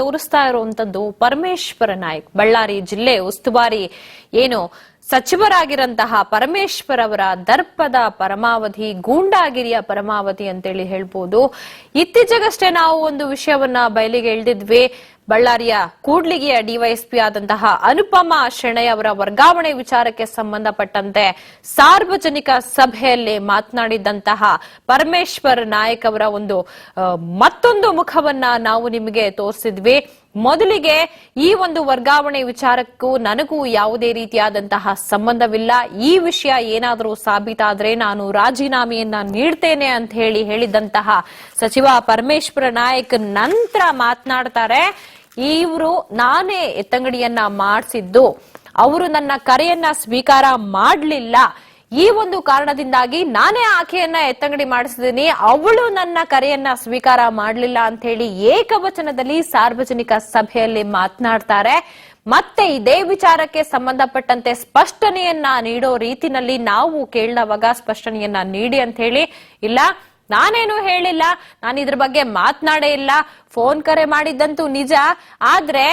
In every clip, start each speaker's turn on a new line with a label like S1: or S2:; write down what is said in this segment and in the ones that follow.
S1: ತೋರಿಸ್ತಾ ಇರುವಂತದ್ದು ಪರಮೇಶ್ವರ ನಾಯಕ್. ಬಳ್ಳಾರಿ ಜಿಲ್ಲೆ ಉಸ್ತುವಾರಿ ಏನು ಸಚಿವರಾಗಿರಂತಹ ಪರಮೇಶ್ವರ್ ಅವರ ದರ್ಪದ ಪರಮಾವಧಿ, ಗೂಂಡಾಗಿರಿಯ ಪರಮಾವಧಿ ಅಂತೇಳಿ ಹೇಳ್ಬೋದು. ಇತ್ತೀಚೆಗಷ್ಟೇ ನಾವು ಒಂದು ವಿಷಯವನ್ನ ಬಯಲಿಗೆ ಎಳೆದಿದ್ವಿ. ಬಳ್ಳಾರಿಯ ಕೂಡ್ಲಿಗಿಯ ಡಿವೈಎಸ್ಪಿ ಆದಂತಹ ಅನುಪಮ ಶೆಣೈ ಅವರ ವರ್ಗಾವಣೆ ವಿಚಾರಕ್ಕೆ ಸಂಬಂಧಪಟ್ಟಂತೆ ಸಾರ್ವಜನಿಕ ಸಭೆಯಲ್ಲಿ ಮಾತನಾಡಿದಂತಹ ಪರಮೇಶ್ವರ್ ನಾಯಕ್ ಅವರ ಒಂದು ಮತ್ತೊಂದು ಮುಖವನ್ನ ನಾವು ನಿಮಗೆ ತೋರಿಸಿದ್ವಿ. ಮೊದಲಿಗೆ ಈ ಒಂದು ವರ್ಗಾವಣೆ ವಿಚಾರಕ್ಕೂ ನನಗೂ ಯಾವುದೇ ರೀತಿಯಾದಂತಹ ಸಂಬಂಧವಿಲ್ಲ. ಈ ವಿಷಯ ಏನಾದರೂ ಸಾಬೀತಾದ್ರೆ ನಾನು ರಾಜೀನಾಮೆಯನ್ನ ನೀಡ್ತೇನೆ ಅಂತ ಹೇಳಿ ಹೇಳಿದಂತಹ ಸಚಿವ ಪರಮೇಶ್ವರ ನಾಯಕ್ ನಂತರ ಮಾತನಾಡ್ತಾರೆ. ಇವರು ನಾನೇ ಎತ್ತಂಗಡಿಯನ್ನ ಮಾಡಿಸಿದ್ದು. ಅವರು ನನ್ನ ಕರೆಯನ್ನ ಸ್ವೀಕಾರ ಮಾಡಲಿಲ್ಲ. ಈ ಒಂದು ಕಾರಣದಿಂದಾಗಿ ನಾನೇ ಆಕೆಯನ್ನ ಎತ್ತಂಗಡಿ ಮಾಡಿಸಿದ್ದೀನಿ ಅವಳು ನನ್ನ ಕರೆಯನ್ನ ಸ್ವೀಕಾರ ಮಾಡಲಿಲ್ಲ ಅಂತ ಹೇಳಿ ಏಕವಚನದಲ್ಲಿ ಸಾರ್ವಜನಿಕ ಸಭೆಯಲ್ಲಿ ಮಾತನಾಡ್ತಾರೆ. ಮತ್ತೆ ಇದೇ ವಿಚಾರಕ್ಕೆ ಸಂಬಂಧಪಟ್ಟಂತೆ ಸ್ಪಷ್ಟನೆಯನ್ನ ನೀಡೋ ರೀತಿನಲ್ಲಿ ನಾವು ಕೇಳಿದವಾಗ ಸ್ಪಷ್ಟನೆಯನ್ನ ನೀಡಿ ಅಂತ ಹೇಳಿ ಇಲ್ಲ ನಾನೇನು ಹೇಳಿಲ್ಲ, ನಾನು ಇದ್ರ ಬಗ್ಗೆ ಮಾತನಾಡೇ ಇಲ್ಲ, ಫೋನ್ ಕರೆ ಮಾಡಿದ್ದಂತೂ ನಿಜ, ಆದ್ರೆ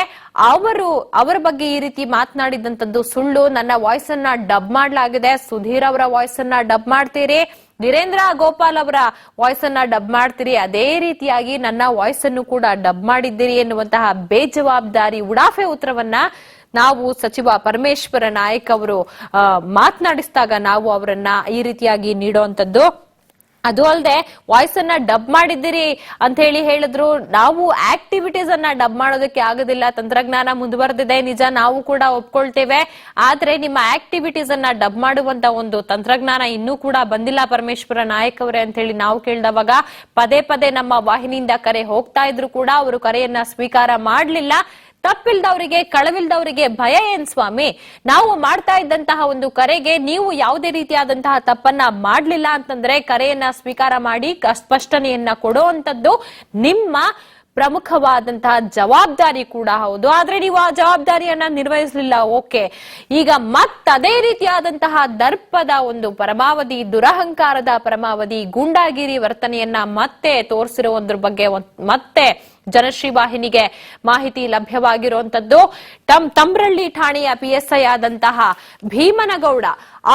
S1: ಅವರು, ಅವರ ಬಗ್ಗೆ ಈ ರೀತಿ ಮಾತನಾಡಿದಂತದ್ದು ಸುಳ್ಳು, ನನ್ನ ವಾಯ್ಸ್ ಅನ್ನ ಡಬ್ ಮಾಡ್ಲಾಗಿದೆ, ಸುಧೀರ್ ಅವರ ವಾಯ್ಸ್ ಅನ್ನ ಡಬ್ ಮಾಡ್ತೀರಿ, ವೀರೇಂದ್ರ ಗೋಪಾಲ್ ಅವರ ವಾಯ್ಸ್ ಅನ್ನ ಡಬ್ ಮಾಡ್ತೀರಿ, ಅದೇ ರೀತಿಯಾಗಿ ನನ್ನ ವಾಯ್ಸ್ ಅನ್ನು ಕೂಡ ಡಬ್ ಮಾಡಿದ್ದೀರಿ ಎನ್ನುವಂತಹ ಬೇಜವಾಬ್ದಾರಿ, ಉಡಾಫೆ ಉತ್ತರವನ್ನ ನಾವು ಸಚಿವ ಪರಮೇಶ್ವರ ನಾಯಕ್ ಅವರು ಮಾತನಾಡಿಸಿದಾಗ ನಾವು ಅವರನ್ನ ಈ ರೀತಿಯಾಗಿ ನೀಡುವಂತದ್ದು ಅದು ಅಲ್ಲದೆ ವಾಯ್ಸ್ ಅನ್ನ ಡಬ್ ಮಾಡಿದ್ದೀರಿ ಅಂತ ಹೇಳಿ ಹೇಳಿದ್ರು. ನಾವು ಆಕ್ಟಿವಿಟೀಸ್ ಅನ್ನ ಡಬ್ ಮಾಡೋದಕ್ಕೆ ಆಗೋದಿಲ್ಲ. ತಂತ್ರಜ್ಞಾನ ಮುಂದುವರೆದಿದೆ. ನಿಜ ನಾವು ಕೂಡ ಒಪ್ಕೊಳ್ತೇವೆ. ಆದ್ರೆ ನಿಮ್ಮ ಆಕ್ಟಿವಿಟೀಸ್ ಅನ್ನ ಡಬ್ ಮಾಡುವಂತ ಒಂದು ತಂತ್ರಜ್ಞಾನ ಇನ್ನೂ ಕೂಡ ಬಂದಿಲ್ಲ ಪರಮೇಶ್ವರ ನಾಯಕ್ ಅವರೇ ಅಂತ ಹೇಳಿ ನಾವು ಕೇಳಿದವಾಗ. ಪದೇ ಪದೇ ನಮ್ಮ ವಾಹಿನಿಯಿಂದ ಕರೆ ಹೋಗ್ತಾ ಇದ್ರು ಕೂಡ. ಅವರು ಕರೆಯನ್ನ ಸ್ವೀಕಾರ ಮಾಡಲಿಲ್ಲ. ತಪ್ಪಿಲ್ದವರಿಗೆ, ಕಳವಿಲ್ದವರಿಗೆ ಭಯ ಏನ್ ಸ್ವಾಮಿ? ನಾವು ಮಾಡ್ತಾ ಇದ್ದಂತಹ ಒಂದು ಕರೆಗೆ ನೀವು ಯಾವುದೇ ರೀತಿಯಾದಂತಹ ತಪ್ಪನ್ನ ಮಾಡ್ಲಿಲ್ಲ ಅಂತಂದ್ರೆ ಕರೆಯನ್ನ ಸ್ವೀಕಾರ ಮಾಡಿ ಸ್ಪಷ್ಟನೆಯನ್ನ ಕೊಡುವಂತದ್ದು ನಿಮ್ಮ ಪ್ರಮುಖವಾದಂತಹ ಜವಾಬ್ದಾರಿ ಕೂಡ ಹೌದು. ಆದ್ರೆ ನೀವು ಆ ಜವಾಬ್ದಾರಿಯನ್ನ ನಿರ್ವಹಿಸಲಿಲ್ಲ, ಓಕೆ. ಈಗ ಮತ್ತದೇ ರೀತಿಯಾದಂತಹ ದರ್ಪದ ಒಂದು ಪರಮಾವಧಿ, ದುರಹಂಕಾರದ ಪರಮಾವಧಿ, ಗೂಂಡಾಗಿರಿ ವರ್ತನೆಯನ್ನ ಮತ್ತೆ ತೋರಿಸಿರುವುದ್ರ ಬಗ್ಗೆ ಮತ್ತೆ ಜನಶ್ರೀ ವಾಹಿನಿಗೆ ಮಾಹಿತಿ ಲಭ್ಯವಾಗಿರುವಂತದ್ದು. ತಮ್ ತಮ್ರಳ್ಳಿ ಠಾಣೆಯ ಪಿಎಸ್ಐ ಆದಂತಹ ಭೀಮನಗೌಡ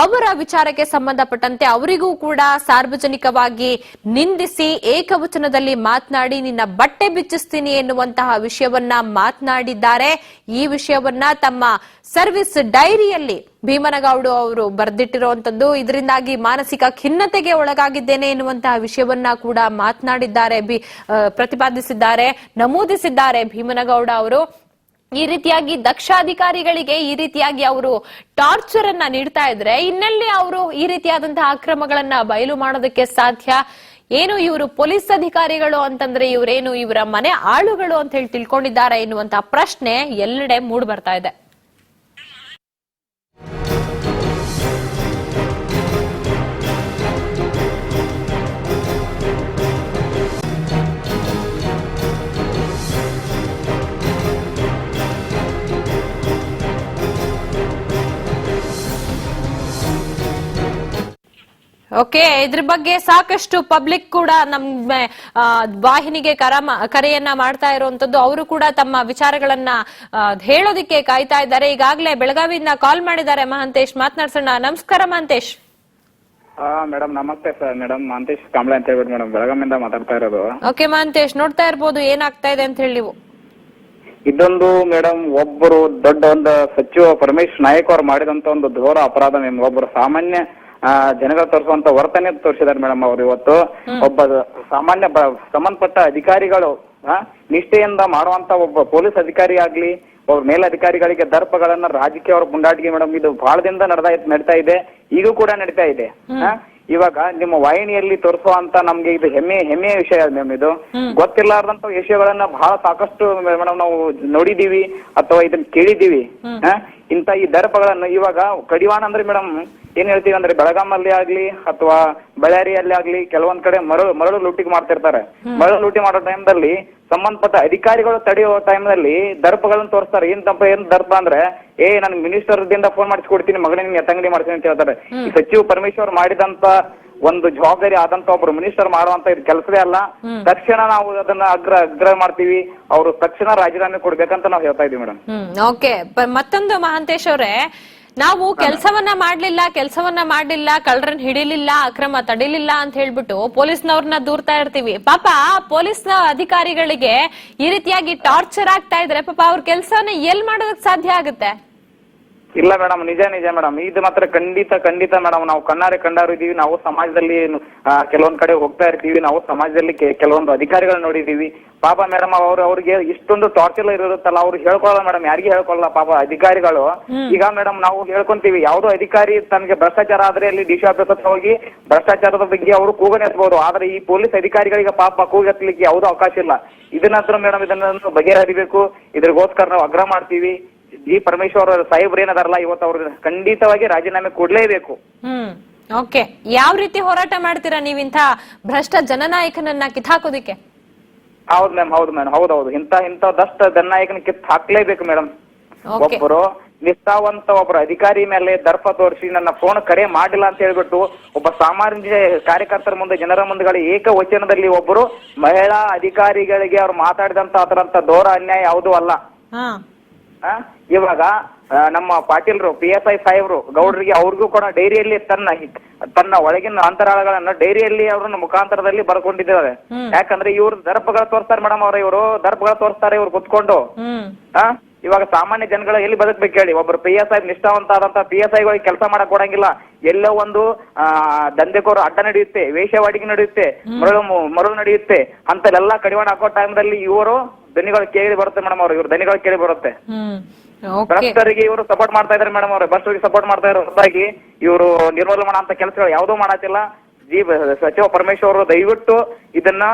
S1: ಅವರ ವಿಚಾರಕ್ಕೆ ಸಂಬಂಧಪಟ್ಟಂತೆ ಅವರಿಗೂ ಕೂಡ ಸಾರ್ವಜನಿಕವಾಗಿ ನಿಂದಿಸಿ ಏಕವಚನದಲ್ಲಿ ಮಾತನಾಡಿ, ನಿನ್ನ ಬಟ್ಟೆ ಬಿಚ್ಚಿಸ್ತೀನಿ ಎನ್ನುವಂತಹ ವಿಷಯವನ್ನ ಮಾತನಾಡಿದ್ದಾರೆ. ಈ ವಿಷಯವನ್ನ ತಮ್ಮ ಸರ್ವಿಸ್ ಡೈರಿಯಲ್ಲಿ ಭೀಮನಗೌಡ ಅವರು ಬರೆದಿಟ್ಟಿರುವಂತದ್ದು. ಇದರಿಂದಾಗಿ ಮಾನಸಿಕ ಖಿನ್ನತೆಗೆ ಒಳಗಾಗಿದ್ದೇನೆ ಎನ್ನುವಂತಹ ವಿಷಯವನ್ನ ಕೂಡ ಮಾತನಾಡಿದ್ದಾರೆ, ಬಿ- ಪ್ರತಿಪಾದಿಸಿದ್ದಾರೆ, ನಮೂದಿಸಿದ್ದಾರೆ ಭೀಮನಗೌಡ ಅವರು. ಈ ರೀತಿಯಾಗಿ ದಕ್ಷ ಅಧಿಕಾರಿಗಳಿಗೆ ಈ ರೀತಿಯಾಗಿ ಅವರು ಟಾರ್ಚರ್ ಅನ್ನ ನೀಡ್ತಾ ಇದ್ರೆ ಇನ್ನೆಲ್ಲಿ ಅವರು ಈ ರೀತಿಯಾದಂತಹ ಅಕ್ರಮಗಳನ್ನ ಬಯಲು ಮಾಡೋದಕ್ಕೆ ಸಾಧ್ಯ? ಏನು ಇವರು ಪೊಲೀಸ್ ಅಧಿಕಾರಿಗಳು ಅಂತಂದ್ರೆ ಇವರೇನು ಇವರ ಮನೆ ಆಳುಗಳು ಅಂತ ಹೇಳಿ ತಿಳ್ಕೊಂಡಿದ್ದಾರೆ ಎನ್ನುವಂತಹ ಪ್ರಶ್ನೆ ಎಲ್ಲೆಡೆ ಮೂಡ್ ಬರ್ತಾ ಇದೆ. ಓಕೆ ಇದ್ರ ಬಗ್ಗೆ ಸಾಕಷ್ಟು ಪಬ್ಲಿಕ್ ಕೂಡ ನಮ್ಮ ವಾಹಿನಿಗೆ ಕರ ಕರೆಯನ್ನ ಮಾಡ್ತಾ ಇರುವಂತದ್ದು. ಅವರು ಕೂಡ ತಮ್ಮ ವಿಚಾರಗಳನ್ನ ಹೇಳೋದಿಕ್ಕೆ ಕಾಯ್ತಾ ಇದ್ದಾರೆ. ಈಗಾಗಲೇ ಬೆಳಗಾವಿಯಿಂದ ಕಾಲ್ ಮಾಡಿದ್ದಾರೆ ಮಹಂತೇಶ್. ಮಾತನಾಡ್ಸೋಣ. ನಮಸ್ಕಾರ ಮಹಂತೇಶ್.
S2: ಮೇಡಮ್ ನಮಸ್ತೆ ಸರ್. ಮೇಡಮ್ ಮಹಾಂತೇಶ್ ಕಾಂಬ್ಳೆ ಅಂತ ಹೇಳ್ಬಿಟ್ಟು ಮೇಡಮ್ ಬೆಳಗಾವಿಯಿಂದ ಮಾತಾಡ್ತಾ ಇರೋದು.
S1: ಓಕೆ ಮಹಂತೇಶ್ ನೋಡ್ತಾ ಇರ್ಬೋದು. ಏನಾಗ್ತಾ ಇದೆ ಅಂತ ಹೇಳಿ ನೀವು.
S2: ಇದೊಂದು ಮೇಡಮ್ ಒಬ್ಬರು ದೊಡ್ಡ ಒಂದು ಸಚಿವ ಪರಮೇಶ್ ನಾಯಕ್ ಅವ್ರು ಮಾಡಿದಂತ ಒಂದು ಘೋರ ಅಪರಾಧ ಮೇಡಮ್. ಒಬ್ಬರು ಸಾಮಾನ್ಯ ಆ, ಜನಗಳು ತೋರಿಸುವಂತ ವರ್ತನೆ ತೋರಿಸಿದ್ದಾರೆ ಮೇಡಮ್ ಅವರು ಇವತ್ತು. ಒಬ್ಬ ಸಾಮಾನ್ಯ ಬ- ಸಂಬಂಧಪಟ್ಟ ಅಧಿಕಾರಿಗಳು ಆ, ನಿಷ್ಠೆಯಿಂದ ಮಾಡುವಂತ ಒಬ್ಬ ಪೊಲೀಸ್ ಅಧಿಕಾರಿ ಆಗ್ಲಿ ಅವ್ರ ಮೇಲಧಿಕಾರಿಗಳಿಗೆ ದರ್ಪಗಳನ್ನ ರಾಜಕೀಯ ಅವ್ರ ಪುಂಡಾಟಿಕೆ ಮೇಡಮ್ ಇದು ಬಹಳ ದಿನದ ನಡ್ದಾ ನಡೀತಾ ಇದೆ. ಈಗೂ ಕೂಡ ನಡೀತಾ ಇದೆ. ಆ, ಇವಾಗ ನಿಮ್ಮ ವಾಹಿನಿಯಲ್ಲಿ ತೋರಿಸುವಂತ ನಮ್ಗೆ ಇದು ಹೆಮ್ಮೆ ಹೆಮ್ಮೆಯ ವಿಷಯ ಮೇಡಮ್ ಇದು. ಗೊತ್ತಿಲ್ಲಾರ್ದಂತ ವಿಷಯಗಳನ್ನ ಬಹಳ ಸಾಕಷ್ಟು ಮೇಡಮ್ ನಾವು ನೋಡಿದೀವಿ ಅಥವಾ ಇದನ್ನ ಕೇಳಿದೀವಿ. ಆ, ಇಂತ ಈ ದರ್ಪಗಳನ್ನು ಇವಾಗ ಕಡಿವಾಣ ಅಂದ್ರೆ ಮೇಡಮ್ ಏನ್ ಹೇಳ್ತೀವಿ ಅಂದ್ರೆ ಬೆಳಗಾಮಲ್ಲಿ ಆಗ್ಲಿ ಅಥವಾ ಬಳ್ಳಾರಿಯಲ್ಲಿ ಆಗ್ಲಿ ಕೆಲವೊಂದ್ ಕಡೆ ಮರಳು ಮರಳು ಲೂಟಿಗೆ ಮಾಡ್ತಿರ್ತಾರೆ. ಮರಳು ಲೂಟಿ ಮಾಡೋ ಟೈಮ್ದಲ್ಲಿ ಸಂಬಂಧಪಟ್ಟ ಅಧಿಕಾರಿಗಳು ತಡೆಯೋ ಟೈಮ್ನಲ್ಲಿ ದರ್ಪಗಳನ್ನ ತೋರಿಸ್ತಾರೆ. ಏನ್ ತಪ್ಪ ಏನ್ ದರ್ಪ ಅಂದ್ರೆ ಏ ನನ್ ಮಿನಿಸ್ಟರ್ ದಿಂದ ಫೋನ್ ಮಾಡಿಸ್ಕೊಡ್ತೀನಿ ಮಗನೇ ನಿನ್ ಎತ್ತಂಗಡಿ ಮಾಡ್ತೀನಿ ಅಂತ ಹೇಳ್ತಾರೆ. ಈ ಸಚಿವ ಪರಮೇಶ್ವರ್ ಮಾಡಿದಂತ ಒಂದು ಜವಾಬ್ದಾರಿ ಆದಂತ ಒಬ್ರು ಮಿನಿಸ್ಟರ್ ಮಾಡುವಂತ ಇದು ಕೆಲಸವೇ ಅಲ್ಲ. ತಕ್ಷಣ ನಾವು ಅದನ್ನ ಅಗ್ರ ಅಗ್ರ ಮಾಡ್ತೀವಿ. ಅವರು ತಕ್ಷಣ ರಾಜೀನಾಮೆ ಕೊಡ್ಬೇಕಂತ ನಾವು ಹೇಳ್ತಾ ಇದೀವಿ ಮೇಡಮ್.
S1: ಓಕೆ. ಮತ್ತೊಂದು ಮಹಾಂತೇಶ್ ಅವರೇ ನಾವು ಕೆಲಸವನ್ನ ಮಾಡ್ಲಿಲ್ಲ ಕೆಲಸವನ್ನ ಮಾಡ್ಲಿಲ್ಲ ಕಳ್ಳರನ್ನ ಹಿಡಿಲಿಲ್ಲ ಅಕ್ರಮ ತಡಿಲಿಲ್ಲ ಅಂತ ಹೇಳ್ಬಿಟ್ಟು ಪೊಲೀಸ್ನವ್ರನ್ನ ದೂರ್ತಾ ಇರ್ತೀವಿ. ಪಾಪ ಪೊಲೀಸ್ನ ಅಧಿಕಾರಿಗಳಿಗೆ ಈ ರೀತಿಯಾಗಿ ಟಾರ್ಚರ್ ಆಗ್ತಾ ಇದ್ರೆ ಪಾಪ ಅವ್ರ ಕೆಲಸವನ್ನ ಎಲ್ ಮಾಡೋದಕ್ ಸಾಧ್ಯ ಆಗುತ್ತೆ?
S2: ಇಲ್ಲ ಮೇಡಮ್ ನಿಜ ನಿಜ ಮೇಡಮ್ ಇದು ಮಾತ್ರ ಖಂಡಿತ ಖಂಡಿತ ಮೇಡಮ್ ನಾವು ಕಣ್ಣಾರೆ ಕಂಡಾರು ಇದ್ದೀವಿ ನಾವು ಸಮಾಜದಲ್ಲಿ ಕೆಲವೊಂದು ಕಡೆ ಹೋಗ್ತಾ ಇರ್ತೀವಿ. ನಾವು ಸಮಾಜದಲ್ಲಿ ಕೆಲವೊಂದು ಅಧಿಕಾರಿಗಳು ನೋಡಿದೀವಿ. ಪಾಪ ಮೇಡಮ್ ಅವ್ರು ಅವ್ರಿಗೆ ಇಷ್ಟೊಂದು ಟಾರ್ಚರ್ ಇರುತ್ತಲ್ಲ ಅವ್ರು ಹೇಳ್ಕೊಳ್ಳಲ್ಲ ಮೇಡಮ್ ಯಾರಿಗೆ ಹೇಳ್ಕೊಳ್ಳಲ್ಲ ಪಾಪ ಅಧಿಕಾರಿಗಳು. ಈಗ ಮೇಡಮ್ ನಾವು ಹೇಳ್ಕೊಂತೀವಿ. ಯಾವ್ದೋ ಅಧಿಕಾರಿ ತನಗೆ ಭ್ರಷ್ಟಾಚಾರ ಆದ್ರೆ ಅಲ್ಲಿ ಡಿ ಸಿ ಆಫೀಸ್ ಹತ್ರ ಹೋಗಿ ಭ್ರಷ್ಟಾಚಾರದ ಬಗ್ಗೆ ಅವರು ಕೂಗನೆತ್ಬಹುದು ಆದ್ರೆ ಈ ಪೊಲೀಸ್ ಅಧಿಕಾರಿಗಳಿಗೆ ಪಾಪ ಕೂಗತ್ಲಿಕ್ಕೆ ಯಾವುದೋ ಅವಕಾಶ ಇಲ್ಲ. ಇದನ್ನಂತರ ಮೇಡಮ್ ಇದನ್ನ ಬಗೆಹರಿಬೇಕು. ಇದ್ರಿಗೋಸ್ಕರ ನಾವು ಆಗ್ರಹ ಮಾಡ್ತೀವಿ. ಜಿ ಪರಮೇಶ್ವರ್ ಸಾಹೇಬ್ರು ಏನದಾರಲ್ಲ ಇವತ್ತು ಅವ್ರ ಖಂಡಿತವಾಗಿ ರಾಜೀನಾಮೆ ಕೊಡ್ಲೇಬೇಕು
S1: ಹ್ಮ್ ಓಕೆ ಯಾವ ರೀತಿ ಹೋರಾಟ ಮಾಡ್ತೀರಾ ಇಂತ ಭ್ರಷ್ಟ ಜನನಾಯಕನನ್ನ ಕಿತ್ತಾಕೋದಿಕ್ಕೆ?
S2: ಹೌದ್ ಮ್ಯಾಮ್ ಹೌದು ಮ್ಯಾಮ್ ಹೌದ್ ಹೌದು. ಇಂತ ಇಂತ ದಷ್ಟ ಜನನಾಯಕನ ಕಿತ್ ಹಾಕ್ಲೇಬೇಕು ಮೇಡಮ್
S1: ಓಕೆ
S2: ಒಬ್ಬರು ನಿಷ್ಠಾವಂತ ಒಬ್ಬರ ಅಧಿಕಾರಿ ಮೇಲೆ ದರ್ಪ ತೋರಿಸಿ ನನ್ನ ಫೋನ್ ಕರೆ ಮಾಡಿಲ್ಲ ಅಂತ ಹೇಳ್ಬಿಟ್ಟು ಒಬ್ಬ ಸಾಮಾನ್ಯ ಕಾರ್ಯಕರ್ತರ ಮುಂದೆ ಜನರ ಮುಂದೆಗಳ ಏಕವಚನದಲ್ಲಿ ಒಬ್ಬರು ಮಹಿಳಾ ಅಧಿಕಾರಿಗಳಿಗೆ ಅವ್ರು ಮಾತಾಡಿದಂತ ಅದರಂತ ದೋರ ಅನ್ಯಾಯ ಯಾವುದೂ ಅಲ್ಲ.
S1: ಹಾ.
S2: ಇವಾಗ ನಮ್ಮ ಪಾಟೀಲ್ರು ಪಿ ಎಸ್ ಐ ಸಾಹೇಬ್ರು ಗೌಡ್ರಿಗೆ ಅವ್ರಿಗೂ ಕೂಡ ಡೈರಿಯಲ್ಲಿ ತನ್ನ ತನ್ನ ಒಳಗಿನ ಅಂತರಾಳಗಳನ್ನ ಡೈರಿಯಲ್ಲಿ ಅವ್ರನ್ನ ಮುಖಾಂತರದಲ್ಲಿ ಬರ್ಕೊಂಡಿದ್ದಾರೆ. ಯಾಕಂದ್ರೆ ಇವ್ರು ದರ್ಪಗಳ ತೋರಿಸ್ತಾರೆ ಮೇಡಮ್ ಅವ್ರ ಇವರು ದರ್ಪಗಳ ತೋರಿಸ್ತಾರೆ ಇವ್ರು ಕುತ್ಕೊಂಡು. ಇವಾಗ ಸಾಮಾನ್ಯ ಜನಗಳು ಎಲ್ಲಿ ಬದುಕ್ಬೇಕು ಹೇಳಿ? ಒಬ್ರು ಪಿ ಎಸ್ ಐ ನಿಷ್ಠಾವಂತ ಆದಂತ ಪಿ ಎಸ್ ಐಗಳಿಗೆ ಕೆಲಸ ಮಾಡಕ್ ಕೊಡಂಗಿಲ್ಲ ಎಲ್ಲೋ ಒಂದು ಆ ದಂಧೆಕೋರು ಅಡ್ಡ ನಡೆಯುತ್ತೆ ವೇಷವಾಡಿಗೆ ನಡೆಯುತ್ತೆ ಮರಳು ಮರಳು ನಡೆಯುತ್ತೆ ಅಂತಲ್ಲೆಲ್ಲ ಕಡಿವಾಣ ಹಾಕೋ ಟೈಮ್ದಲ್ಲಿ ಇವರು ದನಿಗಳು ಕೇಳಿ ಬರುತ್ತೆ ಮೇಡಮ್ ಅವ್ರು ಇವರು ದನಿಗಳು ಕೇಳಿ ಬರುತ್ತೆ. ಭ್ರಷ್ಟರಿಗೆ ಇವರು ಸಪೋರ್ಟ್ ಮಾಡ್ತಾ ಇದಾರೆ ಮೇಡಮ್ ಅವ್ರು ಭ್ರಷ್ಟರಿಗೆ ಸಪೋರ್ಟ್ ಮಾಡ್ತಾ ಇರೋ ಹೊರತಾಗಿ ಇವರು ನಿರ್ಮೂಲನೆ ಮಾಡೋ ಅಂತ ಕೆಲಸಗಳು ಯಾವುದೂ ಮಾಡತ್ತಿಲ್ಲ ಜಿ ಸಚಿವ ಪರಮೇಶ್ವರ್ ಅವರು ದಯವಿಟ್ಟು ಇದನ್ನ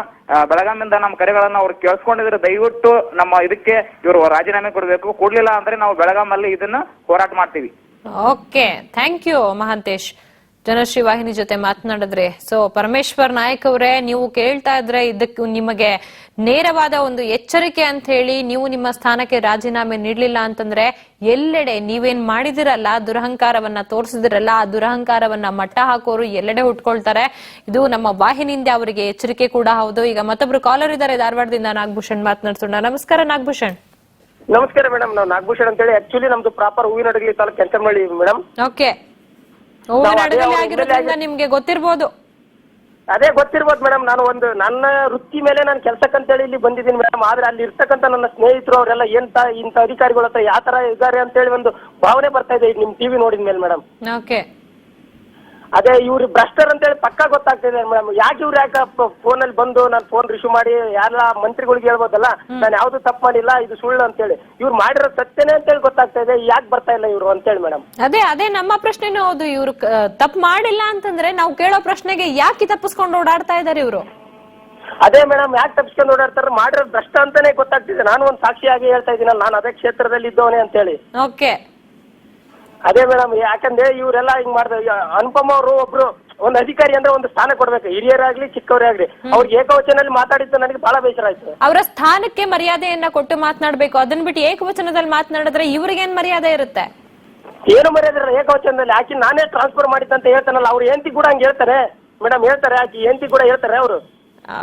S2: ಬೆಳಗಾಮಿಂದ ನಮ್ಮ ಕರೆಗಳನ್ನ ಅವ್ರು ಕೇಳಿಸ್ಕೊಂಡಿದ್ರೆ ದಯವಿಟ್ಟು ನಮ್ಮ ಇದಕ್ಕೆ ಇವರು ರಾಜೀನಾಮೆ ಕೊಡಬೇಕು. ಕೊಡ್ಲಿಲ್ಲ ಅಂದ್ರೆ ನಾವು ಬೆಳಗಾಮಲ್ಲಿ ಇದನ್ನ ಹೋರಾಟ ಮಾಡ್ತೀವಿ.
S1: Okay thank you Mahantesh Janashree ವಾಹಿನಿ ಜೊತೆ ಮಾತನಾಡಿದ್ರೆ ಸೊ ಪರಮೇಶ್ವರ್ ನಾಯಕ್ ಅವರೇ ನೀವು ಕೇಳ್ತಾ ಇದ್ರೆ ಇದಕ್ಕೆ ನಿಮಗೆ ನೇರವಾದ ಒಂದು ಎಚ್ಚರಿಕೆ ಅಂತ ಹೇಳಿ ನೀವು ನಿಮ್ಮ ಸ್ಥಾನಕ್ಕೆ ರಾಜೀನಾಮೆ ನೀಡಲಿಲ್ಲ ಅಂತಂದ್ರೆ ಎಲ್ಲೆಡೆ ನೀವೇನ್ ಮಾಡಿದಿರಲ್ಲ ದುರಹಂಕಾರವನ್ನ ತೋರಿಸಿದಿರಲ್ಲ ಆ ದುರಹಂಕಾರವನ್ನ ಮಟ್ಟ ಹಾಕೋರು ಎಲ್ಲೆಡೆ ಹುಟ್ಕೊಳ್ತಾರೆ ಇದು ನಮ್ಮ ವಾಹಿನಿಯಿಂದ ಅವರಿಗೆ ಎಚ್ಚರಿಕೆ ಕೂಡ ಹೌದು. ಈಗ ಮತ್ತೊಬ್ರು ಕಾಲರ್ ಇದ್ದಾರೆ ಧಾರವಾಡದಿಂದ ನಾಗಭೂಷಣ್ ಮಾತನಾಡ್ಸೋಣ. ನಮಸ್ಕಾರ ನಾಗಭೂಷಣ್.
S3: ನಮಸ್ಕಾರ ಮೇಡಮ್. ನಾವು ನಾಗಭೂಷಣ್ ಅಂತೇಳಿ ಆಕ್ಚುಲಿ ನಮ್ದು ಪ್ರಾಪರ್ ಹೂವಿನ ಅಡಗಲಿ ತಾಲೂಕು ಕೆಂಚಮಳ್ಳಿ ಮೇಡಮ್.
S1: ಓಕೆ ಆಗಿರೋದ್ರಿಂದ ನಿಮ್ಗೆ ಗೊತ್ತಿರ್ಬೋದು.
S3: ಅದೇ ಗೊತ್ತಿರ್ಬೋದು ಮೇಡಮ್ ನಾನು ಒಂದು ನನ್ನ ವೃತ್ತಿ ಮೇಲೆ ನಾನು ಕೆಲ್ಸಕ್ಕಂತೇಳಿ ಇಲ್ಲಿ ಬಂದಿದ್ದೀನಿ ಮೇಡಮ್ ಆದ್ರೆ ಅಲ್ಲಿ ಇರ್ತಕ್ಕಂಥ ನನ್ನ ಸ್ನೇಹಿತರು ಅವರೆಲ್ಲ ಎಂತ ಇಂಥ ಅಧಿಕಾರಿಗಳ ಹತ್ರ ಯಾವ ತರ ಇದ್ದಾರೆ ಅಂತೇಳಿ ಒಂದು ಭಾವನೆ ಬರ್ತಾ ಇದೆ ಈಗ ನಿಮ್ ಟಿವಿ ನೋಡಿದ ಮೇಲೆ ಮೇಡಮ್.
S1: ಓಕೆ
S3: ಅದೇ ಇವ್ರು ಭ್ರಷ್ಟರ್ ಅಂತೇಳಿ ಪಕ್ಕಾ ಗೊತ್ತಾಗ್ತಿದೆ ಮೇಡಮ್. ಯಾಕೆ ಇವ್ರು ಯಾಕೆ ಫೋನಲ್ಲಿ ಬಂದು ನಾನು ಫೋನ್ ರಿಸೀವ್ ಮಾಡಿ ಎಲ್ಲ ಮಂತ್ರಿಗಳಿಗೆ ಹೇಳ್ಬೋದಲ್ಲ? ನಾನು ಯಾವ್ದು ತಪ್ಪು ಮಾಡಿಲ್ಲ ಇದು ಸುಳ್ಳು ಅಂತೇಳಿ. ಇವ್ರು ಮಾಡಿರೋ ಸತ್ಯನೇ ಅಂತೇಳಿ ಗೊತ್ತಾಗ್ತಾ ಇದೆ ಯಾಕೆ ಬರ್ತಾ ಇಲ್ಲ ಇವರು ಅಂತೇಳಿ ಮೇಡಮ್.
S1: ಅದೇ ಅದೇ ನಮ್ಮ ಪ್ರಶ್ನೆನೂ ಹೌದು ಇವ್ರು ತಪ್ಪು ಮಾಡಿಲ್ಲ ಅಂತಂದ್ರೆ ನಾವು ಕೇಳೋ ಪ್ರಶ್ನೆಗೆ ಯಾಕೆ ತಪ್ಪಿಸ್ಕೊಂಡು ಓಡಾಡ್ತಾ ಇದಾರೆ ಇವರು?
S3: ಅದೇ ಮೇಡಮ್ ಯಾಕೆ ತಪ್ಪಿಸ್ಕೊಂಡು ಓಡಾಡ್ತಾರೆ? ಮಾಡಿರೋ ಭ್ರಷ್ಟ ಅಂತಾನೆ ಗೊತ್ತಾಗ್ತಿದೆ. ನಾನು ಒಂದು ಸಾಕ್ಷಿಯಾಗಿ ಹೇಳ್ತಾ ಇದ್ದೀನಲ್ಲ ನಾನು ಅದೇ ಕ್ಷೇತ್ರದಲ್ಲಿ ಇದ್ದವನೇ ಅಂತೇಳಿ.
S1: ಓಕೆ.
S3: ಅದೇ ಮೇಡಮ್ ಯಾಕಂದ್ರೆ ಇವರೆಲ್ಲ ಹಿಂಗ್ ಮಾಡ್ತಾರೆ. ಅನುಪಮ ಅವರು ಒಬ್ರು ಒಂದು ಅಧಿಕಾರಿ ಅಂದ್ರೆ ಒಂದು ಸ್ಥಾನ ಕೊಡ್ಬೇಕು. ಹಿರಿಯರಾಗ್ಲಿ ಚಿಕ್ಕವರೇ ಆಗ್ಲಿ ಅವ್ರಿಗೆ ಏಕವಚನಲ್ಲಿ ಮಾತಾಡಿದ್ದು ನನಗೆ ಬಹಳ ಬೇಸರ ಆಯ್ತು
S1: ಅವರ ಸ್ಥಾನಕ್ಕೆ ಮರ್ಯಾದೆಯನ್ನ ಕೊಟ್ಟು ಮಾತನಾಡ್ಬೇಕು. ಅದನ್ನ ಬಿಟ್ಟು ಏಕವಚನದಲ್ಲಿ ಮಾತನಾಡಿದ್ರೆ ಇವ್ರಿಗೇನ್ ಮರ್ಯಾದೆ ಇರುತ್ತೆ?
S3: ಏನು ಮರ್ಯಾದಿಲ್ಲ ಏಕವಚನದಲ್ಲಿ. ಆಕಿ ನಾನೇ ಟ್ರಾನ್ಸ್ಫರ್ ಮಾಡಿದ್ದಂತ ಹೇಳ್ತಾನಲ್ಲ ಅವ್ರು ಹೆಂಡತಿ ಕೂಡ ಹಂಗೆ ಹೇಳ್ತಾರೆ. ಮೇಡಮ್ ಹೇಳ್ತಾರೆ ಆಕಿ ಹೆಂಡತಿ ಕೂಡ ಹೇಳ್ತಾರೆ ಅವರು.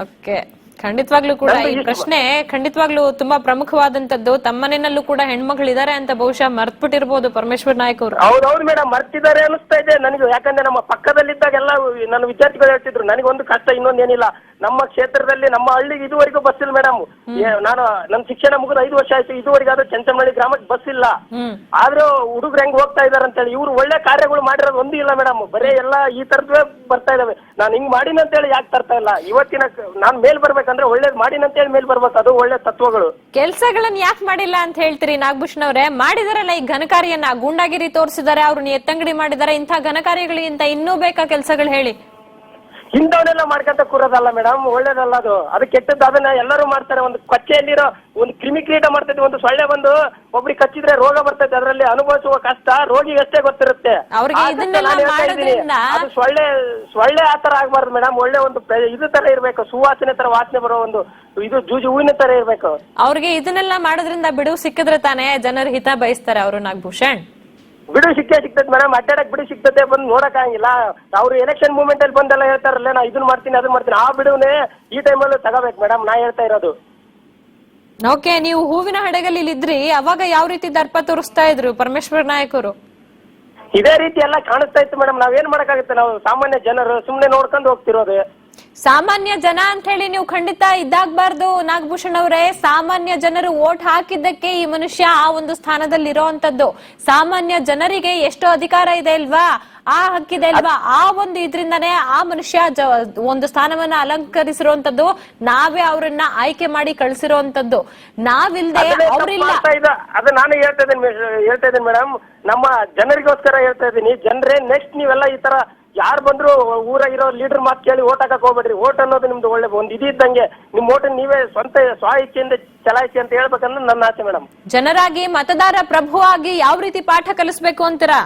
S1: ಓಕೆ. ಖಂಡಿತವಾಗ್ಲೂ ಕೂಡ ಈ ಪ್ರಶ್ನೆ ಖಂಡಿತವಾಗ್ಲೂ ತುಂಬಾ ಪ್ರಮುಖವಾದಂತದ್ದು ತಮ್ಮನೆಯಲ್ಲೂ ಕೂಡ ಹೆಣ್ಮಕ್ಳಿದಾರೆ ಅಂತ ಬಹುಶಃ ಮರ್ತ್ಬಿಟ್ಟಿರ್ಬೋದು ಪರಮೇಶ್ವರ್ ನಾಯಕ್ ಅವರು.
S3: ಹೌದೌದು ಮೇಡಮ್ ಮರ್ತಿದ್ದಾರೆ ಅನಿಸ್ತಾ ಇದೆ. ನನಗೆ ಯಾಕಂದ್ರೆ ನಮ್ಮ ಪಕ್ಕದಲ್ಲಿದ್ದಾಗೆಲ್ಲ ನನ್ನ ವಿದ್ಯಾರ್ಥಿಗಳು ಹೇಳ್ತಿದ್ರು ನನಗೊಂದು ಕಷ್ಟ ಇನ್ನೊಂದೇನಿಲ್ಲ ನಮ್ಮ ಕ್ಷೇತ್ರದಲ್ಲಿ ನಮ್ಮ ಹಳ್ಳಿಗೆ ಇದುವರೆಗೂ ಬಸ್ ಇಲ್ಲ ಮೇಡಮ್ ನಾನು ನನ್ನ ಶಿಕ್ಷಣ ಮುಗಿದ ಐದು ವರ್ಷ ಆಯ್ತು ಇದುವರೆಗಾದ್ರೂ ಚಂಚಮಳ್ಳಿ ಗ್ರಾಮಕ್ಕೆ ಬಸ್ ಇಲ್ಲ. ಆದ್ರೂ ಹುಡುಗರು ಹೆಂಗ್ ಹೋಗ್ತಾ ಇದಾರೆ ಅಂತೇಳಿ ಇವ್ರು ಒಳ್ಳೆ ಕಾರ್ಯಗಳು ಮಾಡಿರೋದು ಒಂದು ಇಲ್ಲ ಮೇಡಮ್ ಬರೇ ಎಲ್ಲ ಈ ತರದ್ವೇ ಬರ್ತಾ ಇದಾವೆ. ನಾನು ಹಿಂಗ್ ಮಾಡಿನ ಅಂತೇಳಿ ಯಾಕೆ ತರ್ತಾ ಇಲ್ಲ? ಇವತ್ತಿನ ನಾನು ಮೇಲ್ ಬರ್ಬೇಕಂದ್ರೆ ಒಳ್ಳೇದ್ ಮಾಡಿನ ಅಂತೇಳಿ ಮೇಲ್ ಬರ್ಬೇಕು. ಅದು ಒಳ್ಳೆ ತತ್ವಗಳು.
S1: ಕೆಲ್ಸಗಳನ್ನ ಯಾಕೆ ಮಾಡಿಲ್ಲ ಅಂತ ಹೇಳ್ತೀರಿ ನಾಗಭೂಷಣ್ ಅವರೇ? ಮಾಡಿದಾರಲ್ಲ ಈ ಘನಕಾರ್ಯನ ಗೂಂಡಾಗಿರಿ ತೋರಿಸಿದ್ದಾರೆ ಅವ್ರನ್ನ ಎತ್ತಂಗಡಿ ಮಾಡಿದ್ದಾರೆ ಇಂಥ ಘನಕಾರ್ಯಗಳಿಗಿಂತ ಇನ್ನೂ ಬೇಕಾ ಕೆಲಸಗಳು ಹೇಳಿ?
S3: ಇಂಥವನ್ನೆಲ್ಲ ಮಾಡ್ಕೊಂತ ಕೂರೋದಲ್ಲ ಮೇಡಮ್ ಒಳ್ಳೇದಲ್ಲ ಅದು. ಅದು ಕೆಟ್ಟದ್ದು ಅದನ್ನ ಎಲ್ಲರೂ ಮಾಡ್ತಾರೆ. ಒಂದು ಕೊಚ್ಚೆಯಲ್ಲಿರೋ ಒಂದು ಕ್ರಿಮಿ ಕೀಟ ಮಾಡ್ತೈತಿ ಒಂದು ಸೊಳ್ಳೆ ಬಂದು ಒಬ್ರಿಗೆ ಕಚ್ಚಿದ್ರೆ ರೋಗ ಬರ್ತೈತೆ ಅದರಲ್ಲಿ ಅನುಭವಿಸುವ ಕಷ್ಟ ರೋಗಿಗಷ್ಟೇ ಗೊತ್ತಿರುತ್ತೆ.
S1: ಅವ್ರಿಗೆ
S3: ಆ
S1: ಇದನ್ನೆಲ್ಲ
S3: ನಾನು ಹೇಳ್ತಾ ಇದ್ದೀನಿ.
S1: ಮಾಡೋದ್ರಿಂದ-
S3: ಅದು ಸೊಳ್ಳೆ ಸೊಳ್ಳೆ ಆ ತರ ಆಗ್ಬಾರ್ದು ಮೇಡಮ್ ಒಳ್ಳೆ ಒಂದು ಪ್ರ- ಇದು ತರ ಇರ್ಬೇಕು ಸುವಾಸನೆ ತರ ವಾಸನೆ ಬರೋ ಒಂದು ಇದು ಜೂಜು ಹೂವಿನ ತರ ಇರ್ಬೇಕು.
S1: ಅವ್ರಿಗೆ ಇದನ್ನೆಲ್ಲ ಮಾಡೋದ್ರಿಂದ ಬಿಡುವು ಸಿಕ್ಕಿದ್ರೆ ತಾನೇ ಜನರ ಹಿತ ಬಯಸ್ತಾರೆ ಅವರು ನಾಗಭೂಷಣ್.
S3: ಬಿಡು ಸಿಕ್ಕೇ ಸಿಗ್ತದೆ ಮೇಡಮ್ ಅಡ್ಡಾಡಕ್ ಬಿಡು ಸಿಗ್ತದೆ ಬಂದು ನೋಡಕ್ ಆಗಂಗಿಲ್ಲ. ಅವ್ರು ಎಲೆಕ್ಷನ್ ಮೂಮೆಂಟ್ ಅಲ್ಲಿ ಬಂದೆಲ್ಲ ಹೇಳ್ತಾರಲ್ಲ ನಾ ಇದನ್ನ ಮಾಡ್ತೀನಿ ಅದನ್ನ ಮಾಡ್ತೀನಿ. ಆ ಬಿಡುವೇ ಈ ಟೈಮಲ್ಲಿ ತಗೋಬೇಕು ಮೇಡಮ್ ನಾ ಹೇಳ್ತಾ ಇರೋದು.
S1: ಓಕೆ ನೀವು ಹೂವಿನ ಹಡಗಲ್ಲಿ ಇದ್ರಿ ಅವಾಗ ಯಾವ ರೀತಿ ದರ್ಪ ತೋರಿಸ್ತಾ ಇದ್ರು ಪರಮೇಶ್ವರ ನಾಯಕರು?
S3: ಇದೇ ರೀತಿ ಎಲ್ಲ ಕಾಣಿಸ್ತಾ ಇತ್ತು ಮೇಡಮ್ ನಾವೇನ್ ಮಾಡಕ್ಕಾಗುತ್ತೆ? ನಾವು ಸಾಮಾನ್ಯ ಜನರು ಸುಮ್ನೆ ನೋಡ್ಕೊಂಡು ಹೋಗ್ತಿರೋದು.
S1: ಸಾಮಾನ್ಯ ಜನ ಅಂತ ಹೇಳಿ ನೀವು ಖಂಡಿತ ಇದ್ದಾಗಬಾರ್ದು. ನಾಗಭೂಷಣ್ ಅವರೇ ಸಾಮಾನ್ಯ ಜನರು ವೋಟ್ ಹಾಕಿದ್ದಕ್ಕೆ ಈ ಮನುಷ್ಯ ಆ ಒಂದು ಸ್ಥಾನದಲ್ಲಿ ಇರೋಂತದ್ದು ಸಾಮಾನ್ಯ ಜನರಿಗೆ ಎಷ್ಟು ಅಧಿಕಾರ ಇದೆ ಅಲ್ವಾ? ಆ ಹಕ್ಕಿದೆ ಅಲ್ವಾ? ಆ ಒಂದು ಇದ್ರಿಂದಾನೇ ಆ ಮನುಷ್ಯ ಜ- ಒಂದು ಸ್ಥಾನವನ್ನ ಅಲಂಕರಿಸಿರುವಂತದ್ದು ನಾವೇ ಅವರನ್ನ ಆಯ್ಕೆ ಮಾಡಿ ಕಳಿಸಿರುವಂತದ್ದು ನಾವಿಲ್ದೆ ಅವ್ರಿಲ್ಲ.
S3: ಅದು ನಾನು ಹೇಳ್ತಾ ಇದ್ದೀನಿ ಹೇಳ್ತಾ ಇದ್ದೀನಿ ಮೇಡಮ್. ನಮ್ಮ ಜನರಿಗೋಸ್ಕರ ಹೇಳ್ತಾ ಇದ್ದೀನಿ. ಜನರೇ ನೆಕ್ಸ್ಟ್ ನೀವೆಲ್ಲ ಈ ತರ ಯಾರು ಬಂದ್ರು ಊರಾಗಿರೋ ಲೀಡರ್ ಮಾತು ಕೇಳಿ ಓಟ್ ಹಾಕಕ್ ಹೋಗ್ಬೇಡ್ರಿ. ಓಟ್ ಅನ್ನೋದು ನಿಮ್ದು ಒಳ್ಳೆ ಒಂದು ಇದು ಇದ್ದಂಗೆ ನಿಮ್ ಓಟ್ ನೀವೇ ಸ್ವಂತ ಸ್ವ ಇಚ್ಛೆಯಿಂದ ಚಲಾಯಿಸಿ ಅಂತ ಹೇಳ್ಬೇಕಂದ್ರೆ ನನ್ನ ಆಸೆ ಮೇಡಮ್.
S1: ಜನರಾಗಿ, ಮತದಾರ ಪ್ರಭುವಾಗಿ ಯಾವ ರೀತಿ ಪಾಠ ಕಲಿಸ್ಬೇಕು ಅಂತೀರಾ?